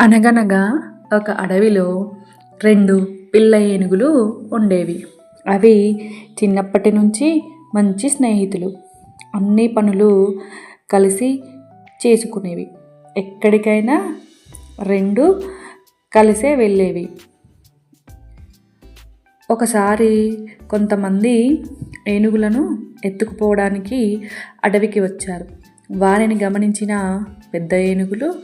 అనగనగా ఒక అడవిలో రెండు పిల్ల ఏనుగులు ఉండేవి. అవి చిన్నప్పటి నుంచి మంచి స్నేహితులు. అన్ని పనులు కలిసి చేసుకునేవి. ఎక్కడికైనా రెండు కలిసే వెళ్ళేవి. ఒకసారి కొంతమంది ఏనుగులను ఎత్తుకుపోవడానికి అడవికి వచ్చారు. వారిని గమనించిన పెద్ద ఏనుగులు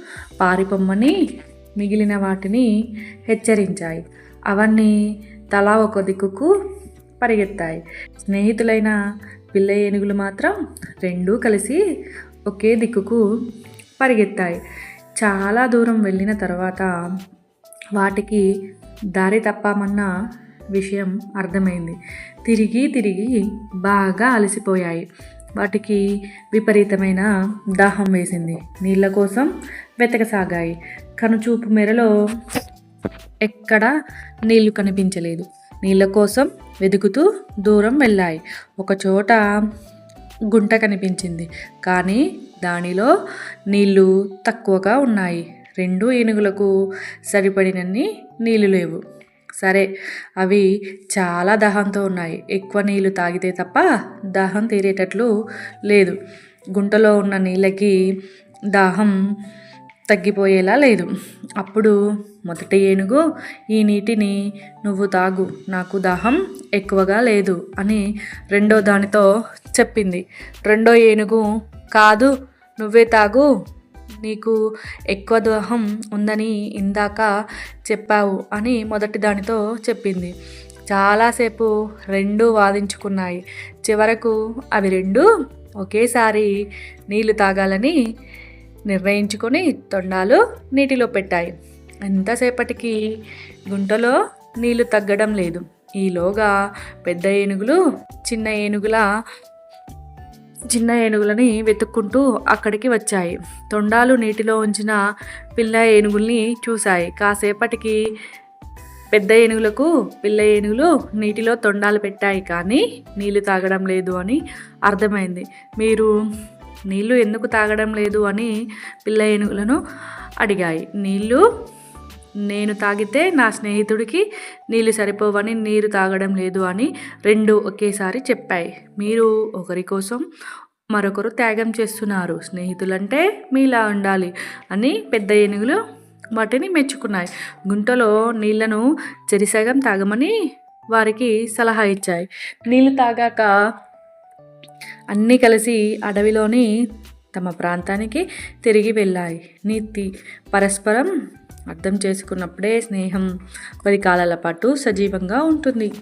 పారిపొమ్మని మిగిలిన వాటిని హెచ్చరించాయి. అవన్నీ తలా ఒక దిక్కుకు పరిగెత్తాయి. స్నేహితులైన పిల్ల ఏనుగులు మాత్రం రెండూ కలిసి ఒకే దిక్కుకు పరిగెత్తాయి. చాలా దూరం వెళ్ళిన తర్వాత వాటికి దారి తప్పామన్న విషయం అర్థమైంది. తిరిగి తిరిగి బాగా అలసిపోయాయి. వాటికి విపరీతమైన దాహం వేసింది. నీళ్ళ కోసం వెతకసాగాయి. కనుచూపు మేరలో ఎక్కడా నీళ్ళు కనిపించలేదు. నీళ్ళ కోసం వెతుకుతూ దూరం వెళ్ళాయి. ఒకచోట గుంట కనిపించింది. కానీ దానిలో నీళ్ళు తక్కువగా ఉన్నాయి. రెండు ఏనుగులకు సరిపడినన్ని నీళ్ళు లేవు. సరే అవి చాలా దాహంతో ఉన్నాయి. ఎక్కువ నీళ్ళు తాగితే తప్ప దాహం తీరేటట్లు లేదు. గుంటలో ఉన్న నీళ్ళకి దాహం తగ్గిపోయేలా లేదు. అప్పుడు మొదటి ఏనుగు ఈ నీటిని నువ్వు తాగు నాకు దాహం ఎక్కువగా లేదు అని రెండో దానితో చెప్పింది. రెండో ఏనుగు కాదు నువ్వే తాగు నీకు ఎక్కువ దాహం ఉందని ఇందాక చెప్పావు అని మొదటి దానితో చెప్పింది. చాలాసేపు రెండు వాదించుకున్నాయి. చివరకు అవి రెండు ఒకేసారి నీళ్ళు తాగాలని నిర్ణయించుకొని తొండాలు నీటిలో పెట్టాయి. ఎంతసేపటికి? గుంటలో నీళ్ళు తగ్గడం లేదు. ఈలోగా పెద్ద ఏనుగులు చిన్న ఏనుగుల చిన్న ఏనుగులని వెతుక్కుంటూ అక్కడికి వచ్చాయి. తొండాలు నీటిలో ఉంచిన పిల్ల ఏనుగుల్ని చూశాయి. కాసేపటికి పెద్ద ఏనుగులకు పిల్ల ఏనుగులు నీటిలో తొండాలు పెట్టాయి కానీ నీళ్ళు తాగడం లేదు అని అర్థమైంది. మీరు నీళ్ళు ఎందుకు తాగడం లేదు అని పిల్ల ఏనుగులను అడిగాయి. నీళ్ళు? నేను తాగితే నా స్నేహితుడికి నీళ్ళు సరిపోవని నీరు తాగడం లేదు అని రెండు ఒకేసారి చెప్పాయి. మీరు ఒకరి కోసం మరొకరు త్యాగం చేస్తున్నారు. స్నేహితులంటే మీలా ఉండాలి అని పెద్ద ఏనుగులు వాటిని మెచ్చుకున్నాయి. గుంటలో నీళ్ళను చెరిసగం తాగమని వారికి సలహా ఇచ్చాయి. నీళ్ళు తాగాక అన్నీ కలిసి అడవిలోని తమ ప్రాంతానికి తిరిగి వెళ్ళాయి. నీతి పరస్పరం అర్థం చేసుకున్నప్పుడే స్నేహం పది కాలాల పాటు సజీవంగా ఉంటుంది.